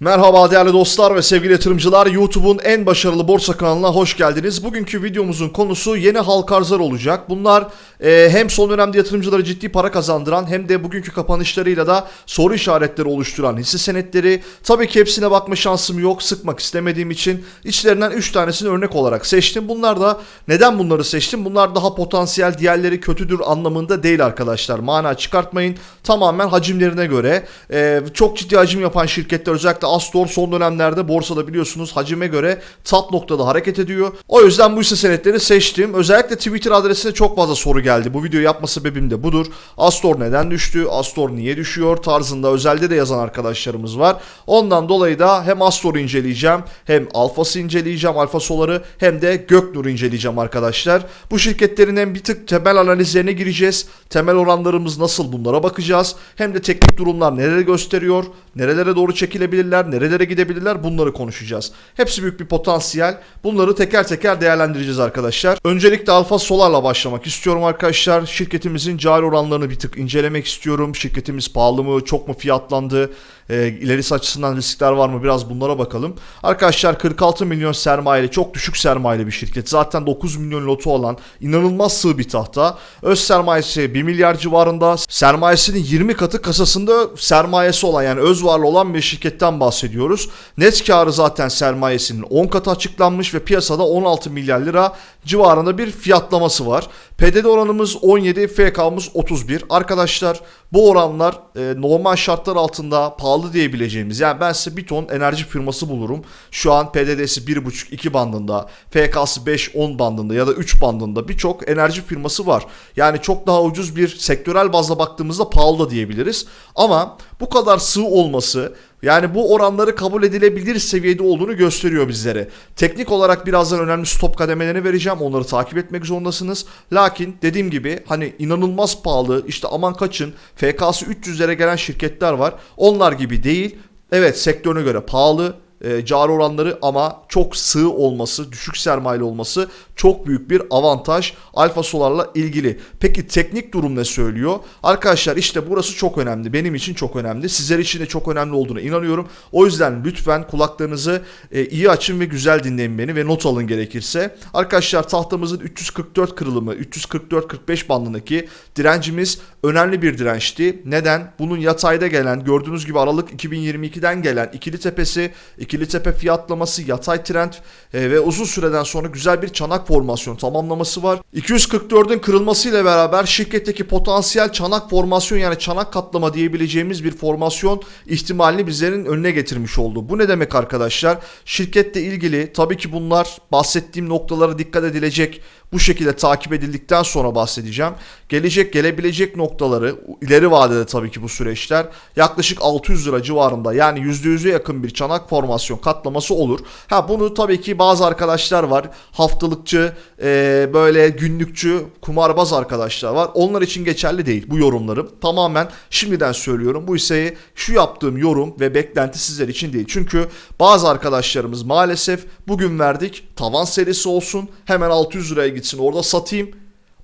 Merhaba değerli dostlar ve sevgili yatırımcılar. YouTube'un en başarılı borsa kanalına hoş geldiniz. Bugünkü videomuzun konusu yeni halka arzlar olacak. Bunlar e, hem son dönemde yatırımcılara ciddi para kazandıran hem de bugünkü kapanışlarıyla da soru işaretleri oluşturan hisse senetleri. Tabii ki hepsine bakma şansım yok. Sıkmak istemediğim için içlerinden 3 tanesini örnek olarak seçtim. Bunlar da neden bunları seçtim? Bunlar daha potansiyel diğerleri kötüdür anlamında değil arkadaşlar. Mana çıkartmayın. Tamamen hacimlerine göre. E, çok ciddi hacim yapan şirketler özellikle Astor son dönemlerde borsada biliyorsunuz hacime göre top noktada hareket ediyor. O yüzden bu hisse senetleri seçtim. Özellikle Twitter adresine çok fazla soru geldi. Bu videoyu yapma sebebim de budur. Astor neden düştü? Astor niye düşüyor? Tarzında özelde de yazan arkadaşlarımız var. Ondan dolayı da hem Astor'u inceleyeceğim hem Alfas'ı inceleyeceğim. Alfa Solar'ı hem de Göknur'u inceleyeceğim arkadaşlar. Bu şirketlerin hem bir tık temel analizlerine gireceğiz. Temel oranlarımız nasıl bunlara bakacağız. Hem de teknik durumlar nerelere gösteriyor? Nerelere doğru çekilebilirler? Nerelere gidebilirler? Bunları konuşacağız. Hepsi büyük bir potansiyel. Bunları teker teker değerlendireceğiz arkadaşlar. Öncelikle Alfa Solar'la başlamak istiyorum arkadaşlar. Şirketimizin cari oranlarını bir tık incelemek istiyorum. Şirketimiz pahalı mı? Çok mu fiyatlandı? E, ilerisi açısından riskler var mı? Biraz bunlara bakalım. Arkadaşlar 46 milyon sermayeli, çok düşük sermayeli bir şirket. Zaten 9 milyon lotu olan inanılmaz sığ bir tahta. Öz sermayesi 1 milyar civarında. Sermayesinin 20 katı kasasında sermayesi olan yani öz varlığı olan bir şirketten bahsediyoruz. Net karı zaten sermayesinin 10 katı açıklanmış ve piyasada 16 milyar lira civarında bir fiyatlaması var. PDD oranımız 17, FK'mız 31. Arkadaşlar bu oranlar e, normal şartlar altında pahalı diyebileceğimiz. Yani ben size bir ton enerji firması bulurum. Şu an PDD'si 1.5-2 bandında, FK'sı 5-10 bandında ya da 3 bandında birçok enerji firması var. Yani çok daha ucuz bir sektörel bazda baktığımızda pahalı da diyebiliriz. Ama bu kadar sığ olması yani bu oranları kabul edilebilir seviyede olduğunu gösteriyor bizlere. Teknik olarak birazdan önemli stop kademelerini vereceğim. Onları takip etmek zorundasınız. Lakin dediğim gibi hani inanılmaz pahalı işte aman kaçın FK'sı 300'lere gelen şirketler var. Onlar gibi değil. Evet sektörüne göre pahalı e, cari oranları ama çok sığ olması, düşük sermayeli olması çok büyük bir avantaj Alfa Solar'la ilgili. Peki teknik durum ne söylüyor? Arkadaşlar işte burası çok önemli. Benim için çok önemli. Sizler için de çok önemli olduğuna inanıyorum. O yüzden lütfen kulaklarınızı e, iyi açın ve güzel dinleyin beni ve not alın gerekirse. Arkadaşlar tahtamızın 344 kırılımı, 344-45 bandındaki direncimiz önemli bir dirençti. Neden? Bunun yatayda gelen, gördüğünüz gibi Aralık 2022'den gelen ikili tepesi, ikili tepe fiyatlaması, yatay trend e, ve uzun süreden sonra güzel bir çanak formasyon tamamlaması var. 244'ün kırılmasıyla beraber şirketteki potansiyel çanak formasyon yani çanak katlama diyebileceğimiz bir formasyon ihtimalini bizlerin önüne getirmiş oldu. Bu ne demek arkadaşlar? Şirkette ilgili tabii ki bunlar bahsettiğim noktalara dikkat edilecek bu şekilde takip edildikten sonra bahsedeceğim. Gelecek gelebilecek noktaları ileri vadede tabii ki bu süreçler yaklaşık 600 lira civarında yani %100'e yakın bir çanak formasyon katlaması olur. Ha bunu tabii ki bazı arkadaşlar var haftalıkçı e, böyle günlükçü kumarbaz arkadaşlar var. Onlar için geçerli değil bu yorumlarım. Tamamen şimdiden söylüyorum bu hisseyi şu yaptığım yorum ve beklenti sizler için değil. Çünkü bazı arkadaşlarımız maalesef bugün verdik tavan serisi olsun hemen 600 liraya gitsin orada satayım.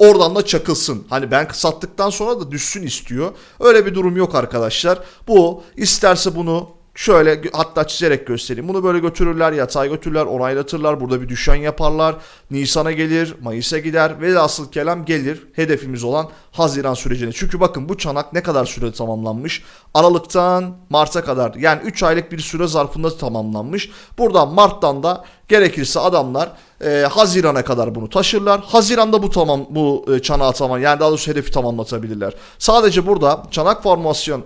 Oradan da çakılsın. Hani ben sattıktan sonra da düşsün istiyor. Öyle bir durum yok arkadaşlar. Bu isterse bunu şöyle hatta çizerek göstereyim. Bunu böyle götürürler, yatay götürürler, onaylatırlar. Burada bir düşen yaparlar. Nisan'a gelir, Mayıs'a gider ve asıl kelam gelir. Hedefimiz olan Haziran sürecine. Çünkü bakın bu çanak ne kadar sürede tamamlanmış? Aralıktan Mart'a kadar yani 3 aylık bir süre zarfında tamamlanmış. Buradan Mart'tan da gerekirse adamlar e, Haziran'a kadar bunu taşırlar. Haziran'da bu tamam bu e, çanağı tamam yani daha doğrusu hedefi tamamlatabilirler. Sadece burada çanak formasyon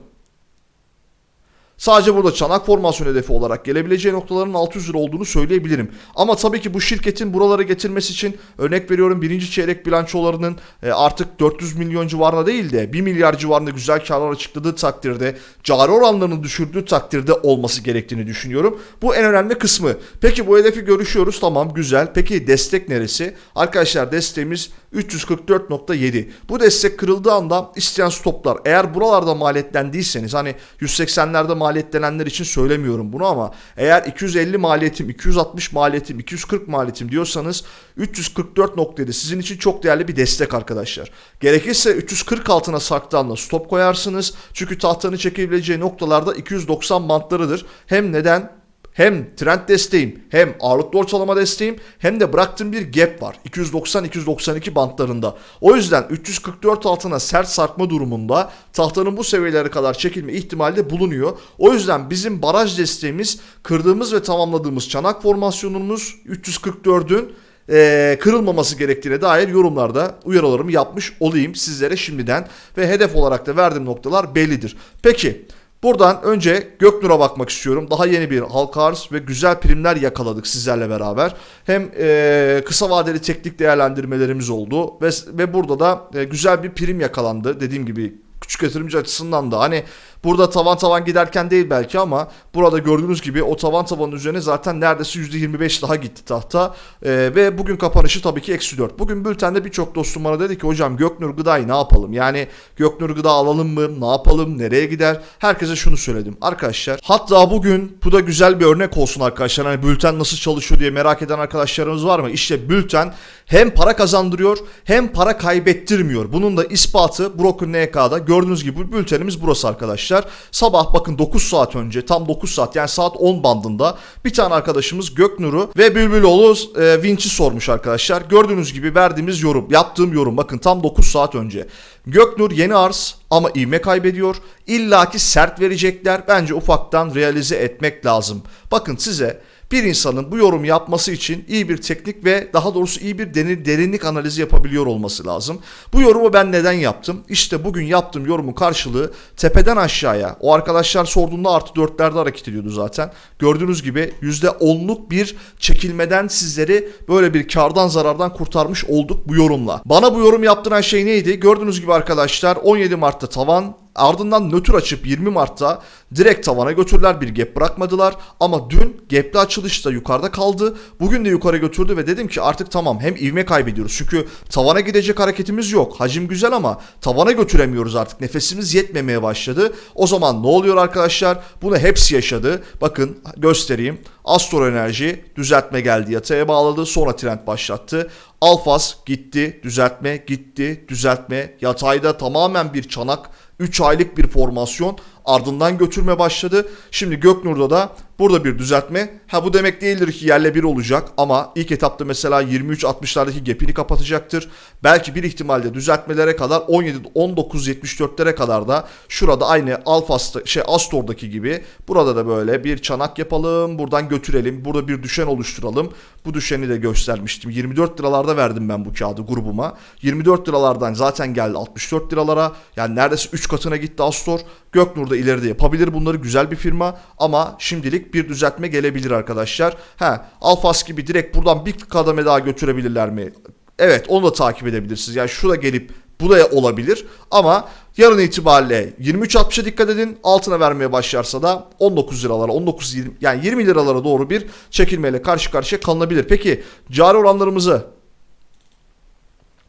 Sadece burada çanak formasyon hedefi olarak gelebileceği noktaların 600 lira olduğunu söyleyebilirim. Ama tabii ki bu şirketin buralara getirmesi için örnek veriyorum birinci çeyrek bilançolarının e, artık 400 milyon civarında değil de 1 milyar civarında güzel karlar açıkladığı takdirde cari oranlarını düşürdüğü takdirde olması gerektiğini düşünüyorum. Bu en önemli kısmı. Peki bu hedefi görüşüyoruz tamam güzel. Peki destek neresi? Arkadaşlar desteğimiz 344.7. Bu destek kırıldığı anda isteyen stoplar. Eğer buralarda maliyetlendiyseniz hani 180'lerde maliyet maliyetlenenler için söylemiyorum bunu ama eğer 250 maliyetim, 260 maliyetim, 240 maliyetim diyorsanız 344.7 sizin için çok değerli bir destek arkadaşlar. Gerekirse 340 altına saktanla stop koyarsınız. Çünkü tahtanın çekebileceği noktalarda 290 bantlarıdır. Hem neden? Hem trend desteğim hem ağırlıklı ortalama desteğim hem de bıraktığım bir gap var. 290-292 bantlarında. O yüzden 344 altına sert sarkma durumunda tahtanın bu seviyelere kadar çekilme ihtimali de bulunuyor. O yüzden bizim baraj desteğimiz kırdığımız ve tamamladığımız çanak formasyonumuz 344'ün e, kırılmaması gerektiğine dair yorumlarda uyarılarımı yapmış olayım sizlere şimdiden ve hedef olarak da verdiğim noktalar bellidir. Peki Buradan önce Göknur'a bakmak istiyorum. Daha yeni bir halka arz ve güzel primler yakaladık sizlerle beraber. Hem e, kısa vadeli teknik değerlendirmelerimiz oldu ve, ve burada da e, güzel bir prim yakalandı. Dediğim gibi küçük yatırımcı açısından da hani burada tavan tavan giderken değil belki ama burada gördüğünüz gibi o tavan tavanın üzerine zaten neredeyse %25 daha gitti tahta Ee, ve bugün kapanışı tabii ki eksi 4. Bugün bültende birçok dostum bana dedi ki hocam Göknur Gıda'yı ne yapalım? Yani Göknur Gıda alalım mı? Ne yapalım? Nereye gider? Herkese şunu söyledim arkadaşlar. Hatta bugün bu da güzel bir örnek olsun arkadaşlar. Hani bülten nasıl çalışıyor diye merak eden arkadaşlarımız var mı? İşte bülten hem para kazandırıyor hem para kaybettirmiyor. Bunun da ispatı Broker NK'da gördüğünüz gibi bültenimiz burası arkadaşlar. Sabah bakın 9 saat önce tam 9 saat yani saat 10 bandında bir tane arkadaşımız Göknur'u ve Bülbüloğlu e, Vinç'i sormuş arkadaşlar. Gördüğünüz gibi verdiğimiz yorum yaptığım yorum bakın tam 9 saat önce. Göknur yeni arz ama ivme kaybediyor. İlla ki sert verecekler. Bence ufaktan realize etmek lazım. Bakın size bir insanın bu yorum yapması için iyi bir teknik ve daha doğrusu iyi bir derin- derinlik analizi yapabiliyor olması lazım. Bu yorumu ben neden yaptım? İşte bugün yaptığım yorumun karşılığı tepeden aşağıya. O arkadaşlar sorduğunda artı dörtlerde hareket ediyordu zaten. Gördüğünüz gibi %10'luk bir çekilmeden sizleri böyle bir kardan zarardan kurtarmış olduk bu yorumla. Bana bu yorum yaptıran şey neydi? Gördüğünüz gibi arkadaşlar 17 Mart'ta tavan Ardından nötr açıp 20 Mart'ta direkt tavana götürdüler bir gap bırakmadılar. Ama dün gapli açılışta yukarıda kaldı. Bugün de yukarı götürdü ve dedim ki artık tamam hem ivme kaybediyoruz. Çünkü tavana gidecek hareketimiz yok. Hacim güzel ama tavana götüremiyoruz artık. Nefesimiz yetmemeye başladı. O zaman ne oluyor arkadaşlar? Bunu hepsi yaşadı. Bakın göstereyim. Astor Enerji düzeltme geldi yataya bağladı. Sonra trend başlattı. Alfas gitti, düzeltme gitti, düzeltme. Yatayda tamamen bir çanak 3 aylık bir formasyon ardından götürme başladı. Şimdi Göknur'da da burada bir düzeltme. Ha bu demek değildir ki yerle bir olacak ama ilk etapta mesela 23-60'lardaki gapini kapatacaktır. Belki bir ihtimalle düzeltmelere kadar 17-19-74'lere kadar da şurada aynı Alfas'ta şey Astor'daki gibi burada da böyle bir çanak yapalım. Buradan götürelim. Burada bir düşen oluşturalım. Bu düşeni de göstermiştim. 24 liralarda verdim ben bu kağıdı grubuma. 24 liralardan zaten geldi 64 liralara. Yani neredeyse 3 katına gitti Astor. Göknur da ileride yapabilir bunları. Güzel bir firma ama şimdilik bir düzeltme gelebilir arkadaşlar. Ha, Alfas gibi direkt buradan bir kademe daha götürebilirler mi? Evet onu da takip edebilirsiniz. Yani şu da gelip bu da olabilir ama yarın itibariyle 23.60'a dikkat edin. Altına vermeye başlarsa da 19 liralara 19 20 yani 20 liralara doğru bir çekilmeyle karşı karşıya kalınabilir. Peki cari oranlarımızı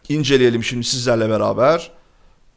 inceleyelim şimdi sizlerle beraber.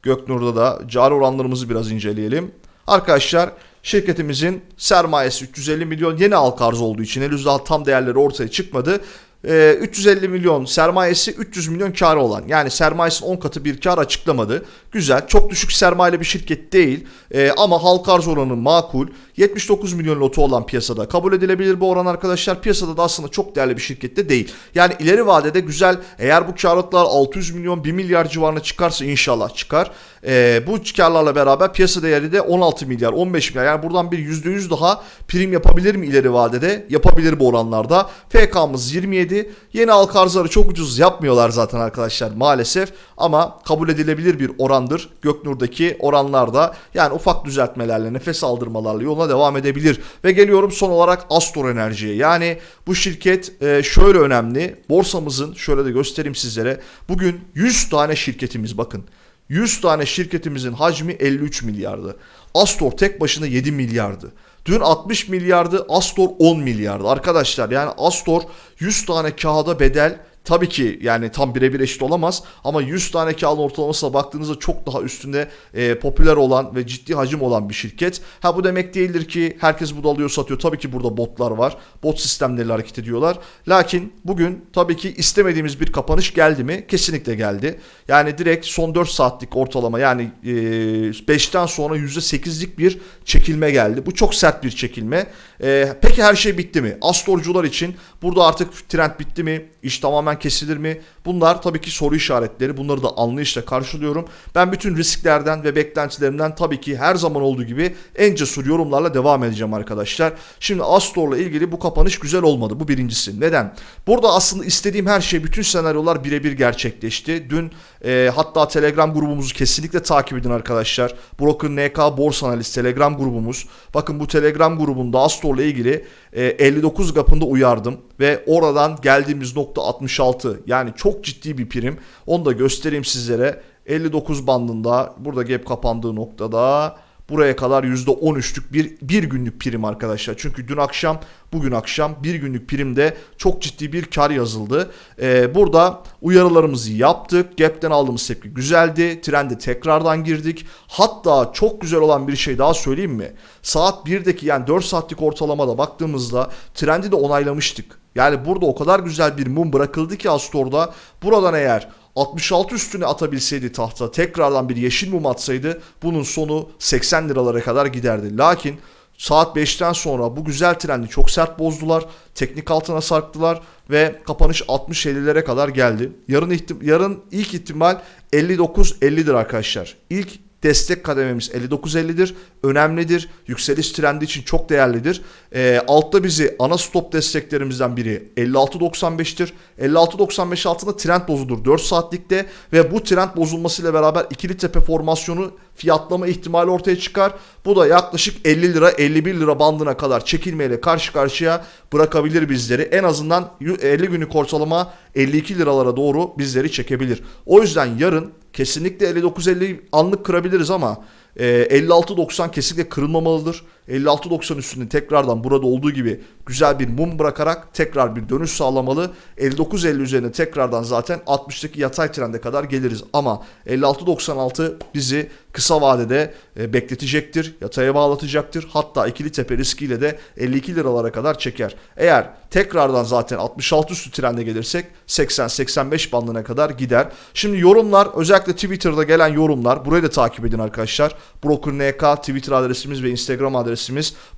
Göknur'da da cari oranlarımızı biraz inceleyelim. Arkadaşlar şirketimizin sermayesi 350 milyon yeni halka arz olduğu için henüz daha tam değerleri ortaya çıkmadı. Ee, 350 milyon sermayesi 300 milyon karı olan yani sermayesinin 10 katı bir kar açıklamadı. Güzel çok düşük sermayeli bir şirket değil Ee, ama halka arz oranı makul 79 milyon lotu olan piyasada kabul edilebilir bu oran arkadaşlar piyasada da aslında çok değerli bir şirkette değil. Yani ileri vadede güzel eğer bu karlılıklar 600 milyon 1 milyar civarına çıkarsa inşallah çıkar. Ee, bu karlarla beraber piyasa değeri de 16 milyar 15 milyar yani buradan bir %100 daha prim yapabilir mi ileri vadede? Yapabilir bu oranlarda. FK'mız 27 yeni halka arzları çok ucuz yapmıyorlar zaten arkadaşlar maalesef ama kabul edilebilir bir orandır. Göknur'daki oranlarda yani ufak düzeltmelerle nefes aldırmalarla yoluna devam edebilir. Ve geliyorum son olarak Astor Enerji'ye. Yani bu şirket e, şöyle önemli. Borsamızın şöyle de göstereyim sizlere. Bugün 100 tane şirketimiz bakın. 100 tane şirketimizin hacmi 53 milyardı. Astor tek başına 7 milyardı. Dün 60 milyardı, Astor 10 milyardı. Arkadaşlar yani Astor 100 tane kağıda bedel tabii ki yani tam birebir eşit olamaz ama 100 tane kağıdın ortalamasına baktığınızda çok daha üstünde e, popüler olan ve ciddi hacim olan bir şirket. Ha bu demek değildir ki herkes burada alıyor satıyor. Tabii ki burada botlar var. Bot sistemleriyle hareket ediyorlar. Lakin bugün tabii ki istemediğimiz bir kapanış geldi mi? Kesinlikle geldi. Yani direkt son 4 saatlik ortalama yani e, 5'ten sonra %8'lik bir çekilme geldi. Bu çok sert bir çekilme. E, peki her şey bitti mi? Astorcular için burada artık trend bitti mi? İş tamamen kesilir mi? Bunlar tabii ki soru işaretleri. Bunları da anlayışla karşılıyorum. Ben bütün risklerden ve beklentilerimden tabii ki her zaman olduğu gibi en cesur yorumlarla devam edeceğim arkadaşlar. Şimdi Astor'la ilgili bu kapanış güzel olmadı. Bu birincisi. Neden? Burada aslında istediğim her şey, bütün senaryolar birebir gerçekleşti. Dün e, hatta Telegram grubumuzu kesinlikle takip edin arkadaşlar. Broker NK Borsa Analiz Telegram grubumuz. Bakın bu Telegram grubunda Astor'la ilgili e, 59 gapında uyardım ve oradan geldiğimiz nokta 66. Yani çok ciddi bir prim. Onu da göstereyim sizlere. 59 bandında burada gap kapandığı noktada buraya kadar %13'lük bir, bir günlük prim arkadaşlar. Çünkü dün akşam bugün akşam bir günlük primde çok ciddi bir kar yazıldı. Ee, burada uyarılarımızı yaptık. Gap'ten aldığımız tepki güzeldi. Trende tekrardan girdik. Hatta çok güzel olan bir şey daha söyleyeyim mi? Saat 1'deki yani 4 saatlik ortalamada baktığımızda trendi de onaylamıştık. Yani burada o kadar güzel bir mum bırakıldı ki Astor'da. Buradan eğer 66 üstüne atabilseydi tahta tekrardan bir yeşil mum atsaydı bunun sonu 80 liralara kadar giderdi. Lakin saat 5'ten sonra bu güzel trendi çok sert bozdular. Teknik altına sarktılar ve kapanış 60-50'lere kadar geldi. Yarın ihtim yarın ilk ihtimal 59-50'dir arkadaşlar. İlk destek kadememiz 59.50'dir. Önemlidir. Yükseliş trendi için çok değerlidir. E, altta bizi ana stop desteklerimizden biri 56.95'tir. 56.95 altında trend bozulur 4 saatlikte ve bu trend bozulmasıyla beraber ikili tepe formasyonu fiyatlama ihtimali ortaya çıkar. Bu da yaklaşık 50 lira 51 lira bandına kadar çekilmeyle karşı karşıya bırakabilir bizleri. En azından 50 günlük ortalama 52 liralara doğru bizleri çekebilir. O yüzden yarın kesinlikle 59.50 anlık kırabiliriz ama e, 56.90 kesinlikle kırılmamalıdır. 56.90 üstünde tekrardan burada olduğu gibi güzel bir mum bırakarak tekrar bir dönüş sağlamalı. 59.50 üzerine tekrardan zaten 60'daki yatay trende kadar geliriz. Ama 56.96 bizi kısa vadede e, bekletecektir. Yataya bağlatacaktır. Hatta ikili tepe riskiyle de 52 liralara kadar çeker. Eğer tekrardan zaten 66 üstü trende gelirsek 80-85 bandına kadar gider. Şimdi yorumlar özellikle Twitter'da gelen yorumlar burayı da takip edin arkadaşlar. Broker NK Twitter adresimiz ve Instagram adresimiz.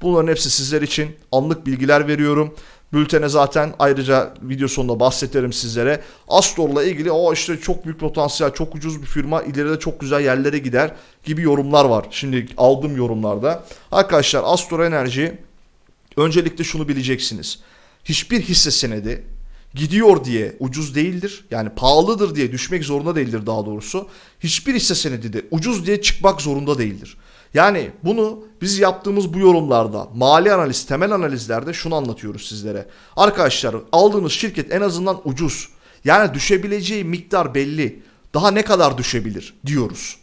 Bunların hepsi sizler için anlık bilgiler veriyorum. Bültene zaten ayrıca video sonunda bahsederim sizlere. Astor'la ilgili o işte çok büyük potansiyel, çok ucuz bir firma, ileride çok güzel yerlere gider gibi yorumlar var. Şimdi aldığım yorumlarda. Arkadaşlar Astor Enerji öncelikle şunu bileceksiniz. Hiçbir hisse senedi gidiyor diye ucuz değildir. Yani pahalıdır diye düşmek zorunda değildir daha doğrusu. Hiçbir hisse senedi de ucuz diye çıkmak zorunda değildir. Yani bunu biz yaptığımız bu yorumlarda, mali analiz, temel analizlerde şunu anlatıyoruz sizlere. Arkadaşlar aldığınız şirket en azından ucuz. Yani düşebileceği miktar belli. Daha ne kadar düşebilir diyoruz.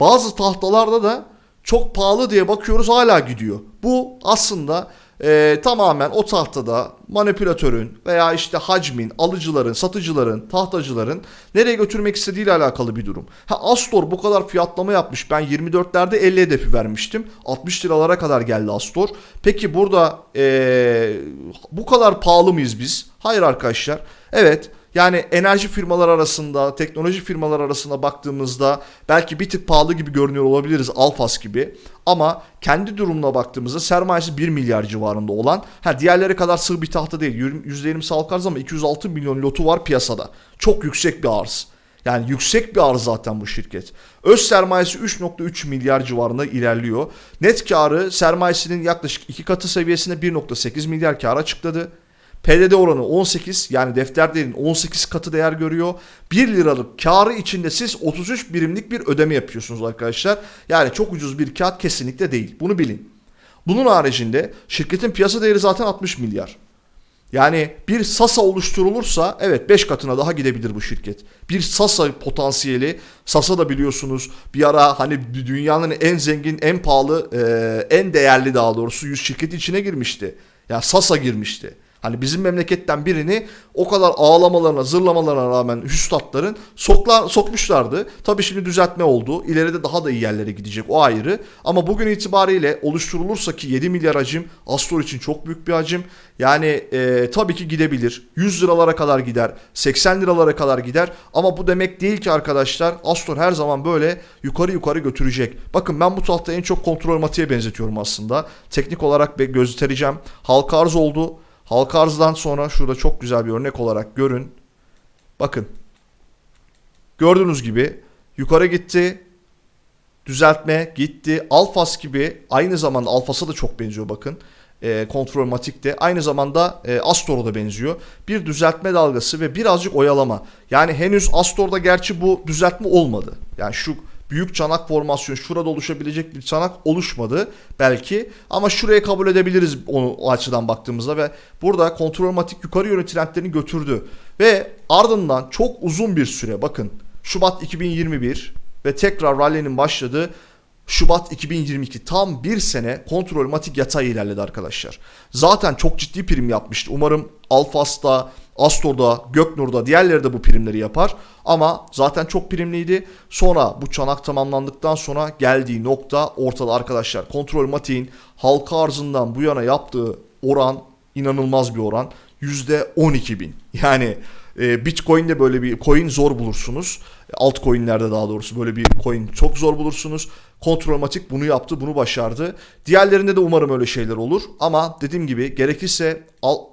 Bazı tahtalarda da çok pahalı diye bakıyoruz hala gidiyor. Bu aslında e, tamamen o tahtada manipülatörün veya işte hacmin, alıcıların, satıcıların, tahtacıların nereye götürmek istediğiyle alakalı bir durum. Ha Astor bu kadar fiyatlama yapmış. Ben 24'lerde 50 hedefi vermiştim. 60 liralara kadar geldi Astor. Peki burada e, bu kadar pahalı mıyız biz? Hayır arkadaşlar. Evet yani enerji firmalar arasında, teknoloji firmalar arasında baktığımızda belki bir tık pahalı gibi görünüyor olabiliriz Alfas gibi. Ama kendi durumuna baktığımızda sermayesi 1 milyar civarında olan, ha diğerleri kadar sığ bir tahta değil. %20 salkarız ama 206 milyon lotu var piyasada. Çok yüksek bir arz. Yani yüksek bir arz zaten bu şirket. Öz sermayesi 3.3 milyar civarında ilerliyor. Net karı sermayesinin yaklaşık 2 katı seviyesinde 1.8 milyar kar açıkladı. PDD oranı 18 yani defter değerinin 18 katı değer görüyor. 1 liralık karı içinde siz 33 birimlik bir ödeme yapıyorsunuz arkadaşlar. Yani çok ucuz bir kağıt kesinlikle değil. Bunu bilin. Bunun haricinde şirketin piyasa değeri zaten 60 milyar. Yani bir Sasa oluşturulursa evet 5 katına daha gidebilir bu şirket. Bir Sasa potansiyeli Sasa da biliyorsunuz bir ara hani dünyanın en zengin, en pahalı, en değerli daha doğrusu 100 şirketi içine girmişti. Yani Sasa girmişti. Hani bizim memleketten birini o kadar ağlamalarına, zırlamalarına rağmen üstadların sokla, sokmuşlardı. Tabii şimdi düzeltme oldu. İleride daha da iyi yerlere gidecek o ayrı. Ama bugün itibariyle oluşturulursa ki 7 milyar hacim Astor için çok büyük bir hacim. Yani e, tabii ki gidebilir. 100 liralara kadar gider. 80 liralara kadar gider. Ama bu demek değil ki arkadaşlar Astor her zaman böyle yukarı yukarı götürecek. Bakın ben bu tahtayı en çok kontrol matiğe benzetiyorum aslında. Teknik olarak göstereceğim. Halka arz oldu. Halka arzdan sonra şurada çok güzel bir örnek olarak görün. Bakın. Gördüğünüz gibi yukarı gitti. Düzeltme gitti. Alfas gibi aynı zamanda Alfas'a da çok benziyor bakın. E, kontrol matikte aynı zamanda e, Astor'a da benziyor. Bir düzeltme dalgası ve birazcık oyalama. Yani henüz Astor'da gerçi bu düzeltme olmadı. Yani şu büyük çanak formasyon şurada oluşabilecek bir çanak oluşmadı belki ama şuraya kabul edebiliriz o, açıdan baktığımızda ve burada kontrol matik yukarı yönlü trendlerini götürdü ve ardından çok uzun bir süre bakın Şubat 2021 ve tekrar rally'nin başladığı Şubat 2022 tam bir sene kontrol matik yatay ilerledi arkadaşlar. Zaten çok ciddi prim yapmıştı. Umarım Alfas'ta, Astor'da, Göknur'da diğerleri de bu primleri yapar. Ama zaten çok primliydi. Sonra bu çanak tamamlandıktan sonra geldiği nokta ortada arkadaşlar. Kontrol matiğin halka arzından bu yana yaptığı oran inanılmaz bir oran. %12 bin. Yani e, Bitcoin'de böyle bir coin zor bulursunuz. Altcoin'lerde daha doğrusu böyle bir coin çok zor bulursunuz. Kontrolmatik bunu yaptı, bunu başardı. Diğerlerinde de umarım öyle şeyler olur. Ama dediğim gibi gerekirse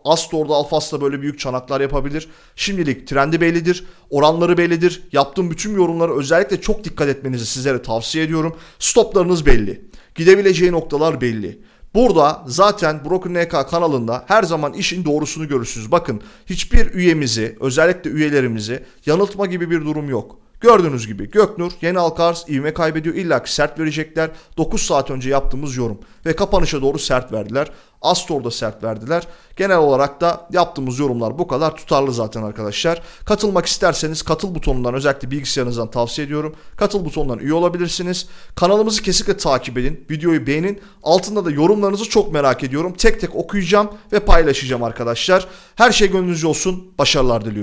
Astor'da, Alfas'ta böyle büyük çanaklar yapabilir. Şimdilik trendi bellidir, oranları bellidir. Yaptığım bütün yorumlara özellikle çok dikkat etmenizi sizlere tavsiye ediyorum. Stoplarınız belli. Gidebileceği noktalar belli. Burada zaten Broken NK kanalında her zaman işin doğrusunu görürsünüz. Bakın hiçbir üyemizi özellikle üyelerimizi yanıltma gibi bir durum yok. Gördüğünüz gibi Göknur yeni halka arz ivme kaybediyor. İlla ki sert verecekler. 9 saat önce yaptığımız yorum. Ve kapanışa doğru sert verdiler. Astor'da sert verdiler. Genel olarak da yaptığımız yorumlar bu kadar tutarlı zaten arkadaşlar. Katılmak isterseniz katıl butonundan özellikle bilgisayarınızdan tavsiye ediyorum. Katıl butonundan üye olabilirsiniz. Kanalımızı kesinlikle takip edin. Videoyu beğenin. Altında da yorumlarınızı çok merak ediyorum. Tek tek okuyacağım ve paylaşacağım arkadaşlar. Her şey gönlünüzce olsun. Başarılar diliyorum.